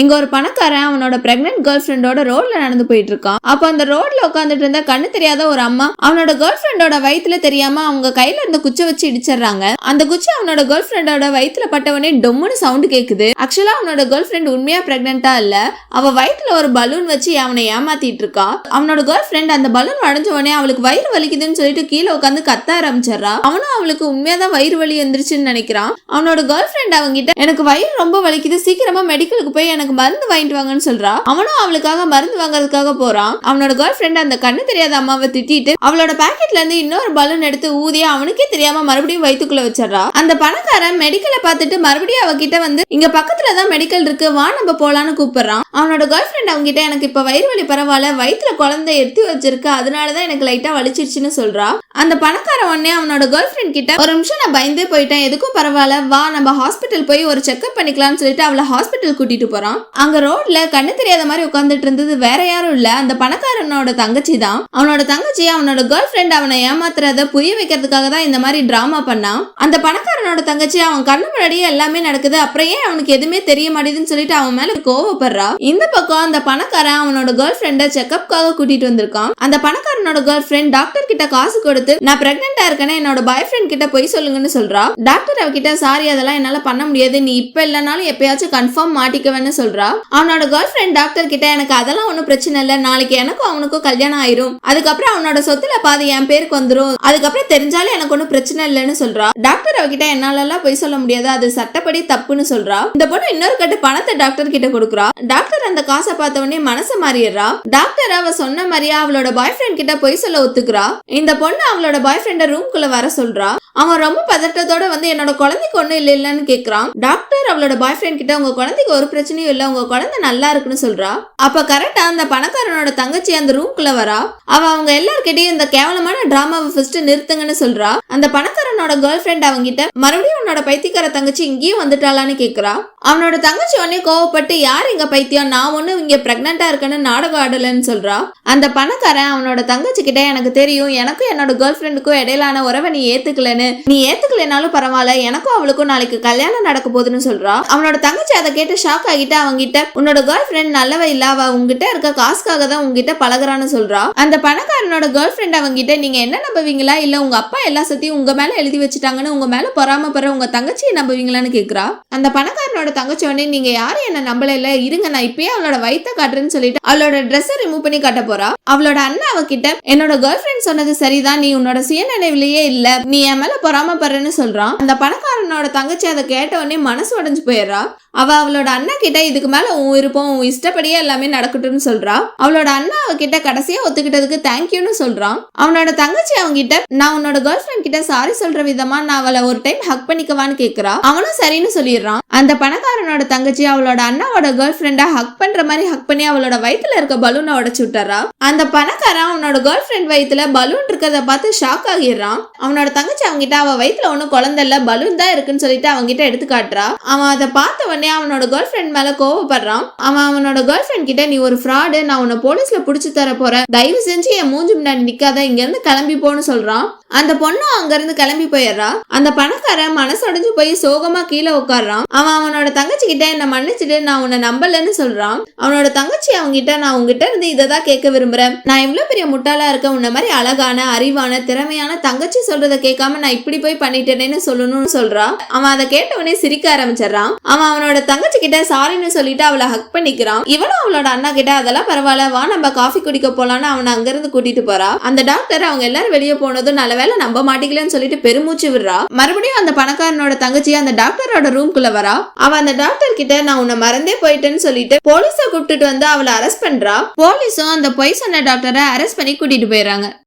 இங்க ஒரு பணக்காரன் அவனோட பிரெக்னென்ட் கேர்ள் ஃப்ரெண்டோட ரோட்ல நடந்து போயிட்டு இருக்கான் அப்ப அந்த ரோட்ல உட்காந்துட்டு இருந்த கண்ணு தெரியாத ஒரு அம்மா அவனோட கேர்ள் ஃப்ரெண்டோட வயித்துல தெரியாம அவங்க கையில இருந்த குச்சை வச்சு இடிச்சிடுறாங்க. அந்த குச்சி அவனோட கேர்ள் ஃப்ரெண்டோட வயித்துல பட்டவனே டொம்முன்னு சவுண்ட் கேக்குது. ஆக்சுவலா அவனோட கேர்ள் ஃப்ரெண்ட் உண்மையா பிரெக்னெண்டா இல்ல அவ வயித்துல ஒரு பலூன் வச்சு அவனை ஏமாத்திட்டு இருக்கா. அவனோட கேர்ள் ஃப்ரெண்ட் அந்த பலூன் அடைஞ்ச உடனே அவளுக்கு வயிறு வலிக்குதுன்னு சொல்லிட்டு கீழே உட்காந்து கத்த ஆரம்பிச்சிடறா. அவனும் அவளுக்கு உண்மையாதான் வயிறு வலி வந்துருச்சுன்னு நினைக்கிறான். அவனோட கேர்ள் ஃப்ரெண்ட் அவங்கிட்ட எனக்கு வயிறு ரொம்ப வலிக்குது சீக்கிரமா மெடிக்கலுக்கு போய் எனக்கு மருந்து வாங்கிட்டு வாங்கன்னு சொல்றா. அவனும் அவளுக்காக மருந்து வாங்குறதுக்காக போறான். அவனோட கேர்ள் ஃப்ரெண்ட் அந்த கண்ணு தெரியாத அம்மாவை திட்டிட்டு அவளோட பாக்கெட்ல இருந்து இன்னொரு பலூன் எடுத்து ஊதி அவனுக்கே தெரியாம மறுபடியும் வயிற்றுக்குள்ள வச்சிடறா. அந்த பணக்காரன் மெடிக்கலை பார்த்துட்டு மறுபடியும் அவகிட்ட வந்து இங்க பக்கத்துல தான் மெடிக்கல் இருக்கு வா நம்ம போலான்னு கூப்பிடுறான். அவனோட கேர்ள் ஃப்ரெண்ட் அவங்கிட்ட எனக்கு இப்ப வயிறு வலி பரவாயில்ல வயிற்றுல குழந்தை எடுத்து வச்சிருக்கு அதனாலதான் எனக்கு லைட்டா வலிச்சிருச்சுன்னு சொல்றா. அந்த பணக்காரன் உடனே அவனோட கேர்ள் ஃப்ரெண்ட் கிட்ட ஒரு நிமிஷம் நான் பயந்தே போயிட்டேன் எதுக்கும் பரவாயில்ல வா நம்ம ஹாஸ்பிட்டல் போய் ஒரு செக்அப் பண்ணிக்கலாம்னு சொல்லிட்டு அவளை ஹாஸ்பிட்டல் கூட்டிட்டு போறான். அங்க ரோட்ல கண்ணு தெரியாத மாதிரி உட்காந்துட்டு இருந்தது வேற யாரும் இல்ல. அந்த பணக்காரனோட தங்கச்சி தான். அவனோட தங்கச்சி அவனோட கேர்ள் ஃப்ரெண்ட் அவனை ஏமாத்துறத புரிய வைக்கிறதுக்காக தான் இந்த மாதிரி டிராமா பண்ணான். அந்த பணக்காரனோட தங்கச்சி அவன் கண்ணு முன்னாடியே எல்லாமே நடக்குது. அப்புறம் ஏன் அவனுக்கு எதுவுமே தெரிய மாட்டேதுன்னு சொல்லிட்டு அவன் மேல கோவப்படுறா? இந்த பக்கம் அந்த பணக்காரன் அவனோட கேர்ள் ஃப்ரெண்ட செக்அப்காக கூட்டிட்டு வந்திருக்கான். அந்த பணக்காரனோட கேர்ள் ஃப்ரெண்ட் டாக்டர் கிட்ட காசு கொடுத்து நான் பிரெக்னெண்டா இருக்கேன்னு என்னோட பாய் ஃப்ரெண்ட் கிட்ட போய் சொல்லுங்கன்னு சொல்றா. டாக்டர் அவகிட்ட சாரி அதெல்லாம் என்னால பண்ண முடியாது. நீ இப்ப இல்லைனாலும் எப்பயாச்சும் கன்ஃபார்ம் மாட்டிக்கவேன்னு சொல்றா? அவனோட கேர்ள் ஃப்ரெண்ட் டாக்டர் கிட்ட எனக்கு அதெல்லாம் ஒன்றும் பிரச்சனை இல்லை. நாளைக்கு எனக்கும் அவனுக்கும் கல்யாணம் ஆயிரும். அதுக்கப்புறம் அவனோட சொத்துல பாதி என் பேருக்கு வந்துரும். அதுக்கப்புறம் தெரிஞ்சாலும் எனக்கு ஒன்றும் பிரச்சனை இல்லைன்னு சொல்றா. டாக்டர் அவகிட்ட என்னாலலாம் போய் சொல்ல முடியாது. அது சட்டப்படி தப்புன்னு சொல்றா. இந்த பொண்ணு இன்னொரு கட்டு பணத்தை டாக்டர் கிட்ட கொடுக்குறா. டாக்டர் அந்த காசை பார்த்த உடனே மனசை மாறிடுறா. டாக்டர் அவ சொன்ன மாதிரியே அவளோட பாய் ஃப்ரெண்ட் கிட்ட போய் சொல்ல ஒத்துக்குறா. இந்த பொண்ணு அவளோட பாய் ஃப்ரெண்ட ரூம்குள்ள வர சொல்றா. அவன் ரொம்ப பதட்டத்தோட வந்து என்னோட குழந்தைக்கு ஒண்ணும் இல்ல இல்லன்னு கேக்குறான். டாக்டர் அவளோட பாய் ஃப்ரெண்ட் கிட்ட உங்க குழந்தைக்கு ஒரு பிரச்சனையும் இல்ல உங்க குழந்தை நல்லா இருக்குன்னு சொல்றா? அப்ப கரெக்டா அந்த பணக்காரனோட தங்கச்சி அந்த ரூம்குள்ள வரா? அவ அவங்க எல்லார்கிட்டயும் இந்த கேவலமான டிராமாவை ஃபர்ஸ்ட் நிறுத்துங்கன்னு சொல்றா? அந்த பணக்காரனோட கேர்ள் ஃப்ரெண்ட் அவங்கிட்ட மறுபடியும் உன்னோட பைத்தியக்கார தங்கச்சி இங்கேயும் வந்துட்டாளான்னு கேக்குறா? அவனோட தங்கச்சி உடனே கோவப்பட்டு யார் இங்க பைத்தியம்? நான் ஒண்ணு இங்க பிரெக்னண்டா இருக்கேன்னு நாடகம் ஆடலன்னு சொல்றா? அந்த பணக்காரன் அவனோட தங்கச்சி கிட்ட எனக்கு தெரியும் எனக்கும் என்னோட கேர்ள் ஃப்ரெண்டுக்கும் இடையிலான உறவை நீ ஏத்துக்கலன்னு. நீ ஏத்துக்கலைனாலும் பரவாயில்ல எனக்கும் அவளுக்கும் நாளைக்கு கல்யாணம் நடக்க போகுதுன்னு சொல்றா? அவனோட தங்கச்சி அதை கேட்டு ஷாக் ஆகிட்டு அவங்கிட்ட உன்னோட கேர்ள் ஃப்ரெண்ட் நல்லவ இல்ல அவ உங்ககிட்ட இருக்க காசுக்காக தான் உங்ககிட்ட பழகுறான்னு சொல்றா. அந்த பணக்காரனோட கேர்ள் ஃப்ரெண்ட் அவங்கிட்ட நீங்க என்ன நம்புவீங்களா? இல்ல உங்க அப்பா எல்லா சத்தியும் உங்க மேல எழுதி வச்சுட்டாங்கன்னு உங்க மேல பொறாமப்படுற உங்க தங்கச்சியை நம்புவீங்களான்னு கேக்குறா? அந்த பணக்காரனோட தங்கச்சி உடனே நீங்க யாரும் என்ன நம்பல இல்ல இருங்க நான் இப்பயே அவளோட வயித்த காட்டுறேன்னு சொல்லிட்டு அவளோட ட்ரெஸ்ஸை ரிமூவ் பண்ணி காட்ட போறா. அவளோட அண்ணன் அவகிட்ட என்னோட கேர்ள் ஃப்ரெண்ட் சொன்னது சரிதான். நீ உன்னோட சுயநினைவிலேயே இல்ல. நீ என் மேல பொறாமப்படுறேன்னு சொல்றான் அந்த பணக்காரனோட தங்கச்சி அதை கேட்ட உடனே மனசு உடைஞ்சு போயிடுறா. அவள் அவளோட அண்ணா கிட்ட இதுக்கு மேலே உன் விருப்பம் உன் இஷ்டப்படியே எல்லாமே நடக்கட்டும்னு சொல்றா. அவளோட அண்ணா அவகிட்ட கடைசியாக ஒத்துக்கிட்டதுக்கு தேங்க்யூன்னு சொல்றான் அவனோட தங்கச்சி அவங்கிட்ட நான் உன்னோட கேர்ள் கிட்ட சாரி சொல்ற விதமா நான் அவளை ஒரு டைம் ஹக் பண்ணிக்கவான்னு கேக்குறா. அவனும் சரின்னு சொல்லிடுறான். அந்த பணக்காரனோட தங்கச்சி அவளோட அண்ணாவோட கேர்ள் ஃப்ரெண்டா ஹக் பண்ற மாதிரி ஹக் பண்ணி அவளோட வயித்துல இருக்க பலூனை உடச்சு விட்டுறா. அந்த பணக்காரன் அவனோட கேர்ள் ஃப்ரெண்ட் வயித்துல பலூன் இருக்கிறத பார்த்து ஷாக் ஆகிடுறான். அவனோட தங்கச்சி அவங்கிட்ட அவ வயிற்றுல ஒன்னும் குழந்தை இல்ல பலூன் தான் இருக்குன்னு சொல்லிட்டு அவங்கிட்ட எடுத்து காட்டுறா. அவன் அதை பார்த்த உடனே அவனோட கேர்ள் ஃப்ரெண்ட் மேல கோவப்படுறான். அவன் அவனோட கேர்ள் ஃப்ரெண்ட் கிட்ட நீ ஒரு ஃப்ராடு நான் உன்னை போலீஸ்ல புடிச்சு தர போறேன். தயவு செஞ்சு என் மூஞ்சி முன்னாடி நிக்காத இங்க இருந்து கிளம்பி போன்னு சொல்றான். அந்த பொண்ணு அங்க இருந்து கிளம்பி போயிடுறா. அந்த பணக்காரன் மனசடைஞ்சு போய் சோகமா கீழே உட்கார்றான். அவன் அவனோட தங்கச்சி கிட்ட என்ன மன்னிச்சுட்டு நான் உன்னை நம்பலன்னு சொல்றான். அவனோட தங்கச்சி அவங்கிட்ட நான் உங்ககிட்ட இருந்து இதை தான் கேட்க விரும்புறேன். நான் இவ்வளவு பெரிய முட்டாளா இருக்க உன்ன மாதிரி அழகான அறிவான திறமையான தங்கச்சி சொல்றத கேட்காம நான் இப்படி போய் பண்ணிட்டேனேன்னு சொல்லணும்னு சொல்றான் அவன் அதை கேட்ட உடனே சிரிக்க ஆரம்பிச்சிடறான். அவன் அவனோட தங்கச்சி கிட்ட சாரின்னு சொல்லிட்டு அவளை ஹக் பண்ணிக்கிறான். இவனும் அவளோட அண்ணா கிட்ட அதெல்லாம் பரவாயில்ல வா நம்ம காஃபி குடிக்க போலான்னு அவனை அங்கிருந்து கூட்டிட்டு போறா. அந்த டாக்டர் அவங்க எல்லாரும் வெளியே போனதும் நல்ல வேளை நம்ப மாட்டிக்கலன்னு சொல்லிட்டு பெருமூச்சு விடுறா. மறுபடியும் அந்த பணக்காரனோட தங்கச்சி அந்த டாக்டரோட ரூம்குள்ள வரா. அவ அந்த டாக்டர் கிட்ட நான் உன்னை மறந்தே போயிட்டேன்னு சொல்லிட்டு போலீஸ கூப்பிட்டுட்டு வந்து அவளை அரெஸ்ட் பண்றா. போலீஸும் அந்த பொய் சொன்ன டாக்டரை அரெஸ்ட் பண்ணி கூட்டிட்டு போயிடுறாங்க.